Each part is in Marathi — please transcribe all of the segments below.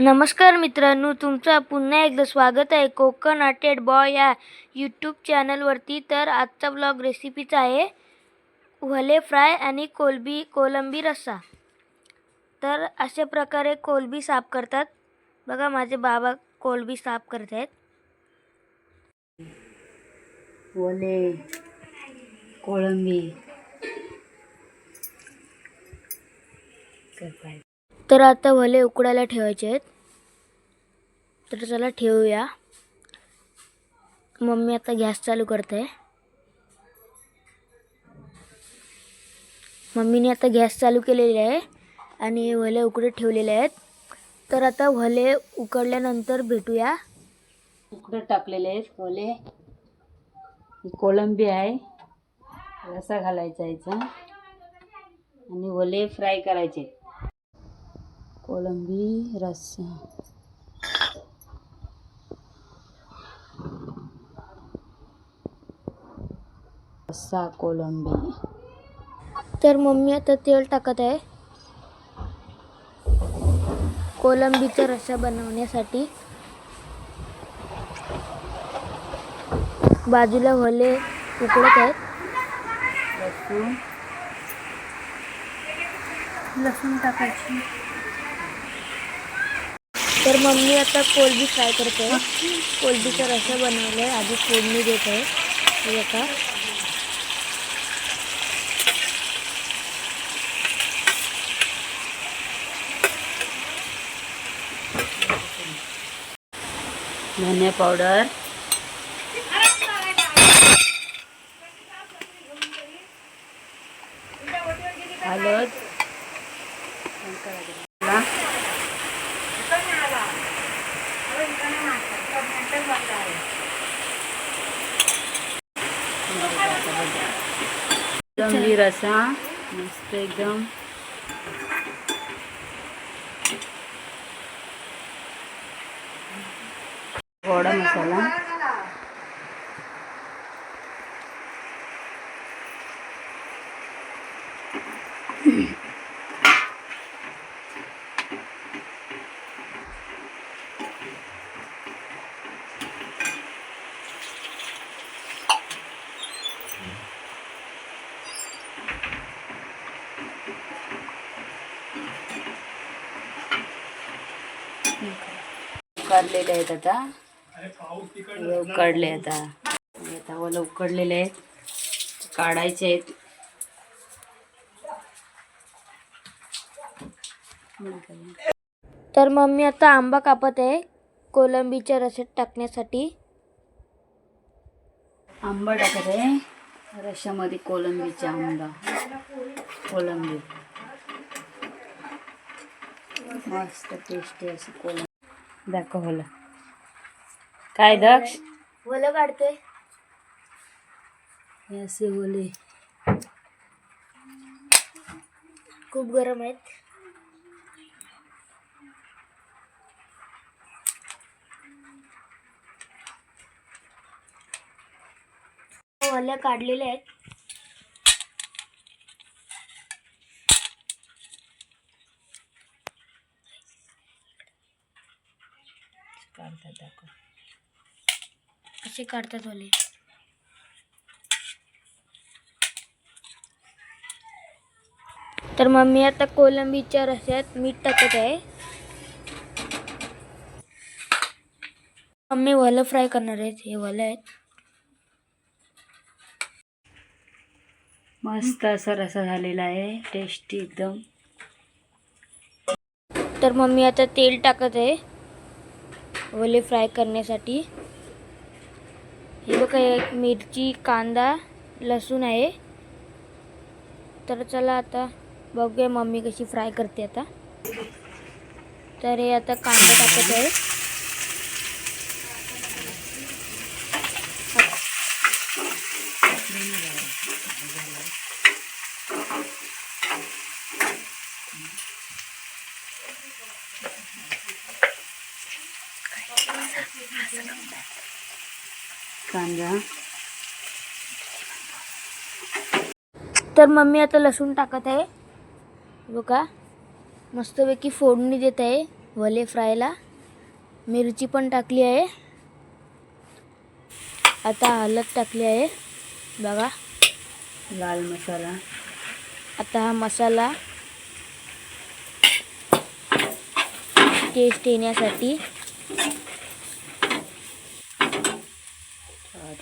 नमस्कार मित्रांनो तुमचं पुन्हा एकदा स्वागत आहे. कोकण आटेड बॉय या यूट्यूब चॅनलवरती तर आजचा ब्लॉग रेसिपीचा आहे वले फ्राय आणि कोलबी कोलंबी रस्सा. तर अशा प्रकारे कोलबी साफ करतात. बघा माझे बाबा कोलबी साफ करत आहेत. वले कोळंबी तर आता भले उकडायला ठेवायचे आहेत. तर चला ठेवूया. मम्मी आता गॅस चालू करते. मम्मीने आता गॅस चालू केलेली आहे आणि वले उकडे ठेवलेले आहेत. तर आता वले उकडल्यानंतर भेटूया. उकडं टाकलेले आहेत ओले कोलंबी कोळंबी आहे. रसा घालायचा याचा आणि वले फ्राय करायचे कोळंबी रस्सा. रस्सा कोळंबी तर मम्मी आता तेल टाकत आहे. कोलंबीचा रस्सा बनवण्यासाठी. बाजूला वले उकडत आहेत. लसूण. लसूण टाकायची. तर मम्मी आता कोलबी फ्राय करते. कोलबीचा रस्सा बनवलं आहे आधी फोडणी देत. आहे हे आता धने पावडर. हळद. एकदम कोलंबी हा मस्त एकदम. गोडा मसाला. उकडलेले आहेत आता. उकडले आता. हे आता ओलं उकडलेले आहेत. काढायचे आहेत. तर मम्मी आता आंबा कापत आहे. कोलंबीच्या रस्यात टाकण्यासाठी. आंबा टाकत आहे. रश्यामध्ये कोलंबीचा आंबा. कोलंबी. मस्त टेस्टी अशी कोलंबी. दाखवलं काय दक्ष? ओलं काढते हे असे ओले. खूप गरम आहेत. ओले काढलेले आहेत. काढतात दाखव. असे काढतात वले तर मम्मी आता कोलंबीच्या रस्यात मीठ टाकत आहे. मम्मी वलं फ्राय करणार आहेत हे वलं आहेत. मस्त असा रसा झालेला आहे टेस्टी एकदम. तर मम्मी आता तेल टाकत आहे. वले फ्राय करण्यासाठी. हे बघा एक मिरची कांदा लसूण आहे. तर चला आता बघूया मम्मी कशी फ्राय करते आता. तर हे आता कांदा टाकत आहे. कांदा तर मम्मी आता लसूण टाकत आहे. बघा मस्तपैकी फोडणी देत आहे वले फ्रायला. मिरची पण टाकली आहे. आता हळद टाकली आहे. बघा. लाल मसाला. आता हा मसाला टेस्ट येण्यासाठी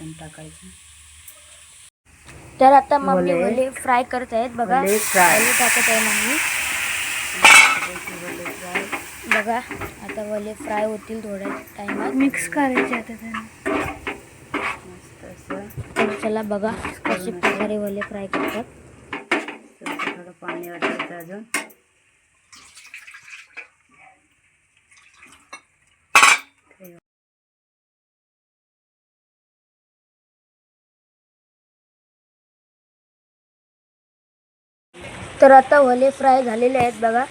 वाटण टाकायचं. तर आता मम्मी वले- वले फ्राय करत आहेत. बघा. वले टाकत आहे मम्मी. बघा आता वले फ्राय होतील थोड्या टाइमात मिक्स करायचे आता त्यांना. चला बघा कशा प्रकारे वले फ्राय करतात. थोडं थोडं पाणी वाटायचं अजून. तर आता वले फ्राय झालेले आहेत बघा.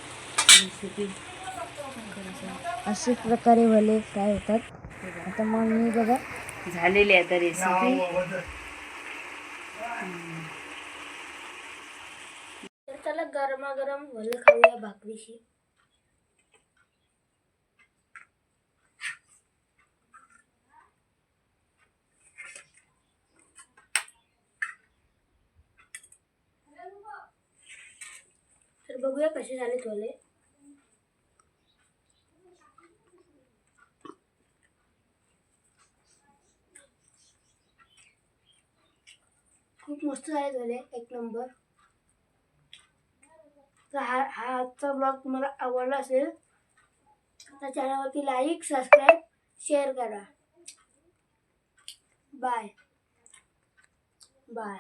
अशा प्रकारे वले फ्राय होतात. आता मग मी बघा. झालेली आहे आता रेसिपी तर चला गरमागरम वले खाऊया भाकरीशी. बघूया कसे झाले वले खूप मस्त झाले झाले एक नंबर. तर हा हा आजचा ब्लॉग तुम्हाला आवडला असेल तर चॅनलवरती लाईक सबस्क्राईब शेअर करा. Bye bye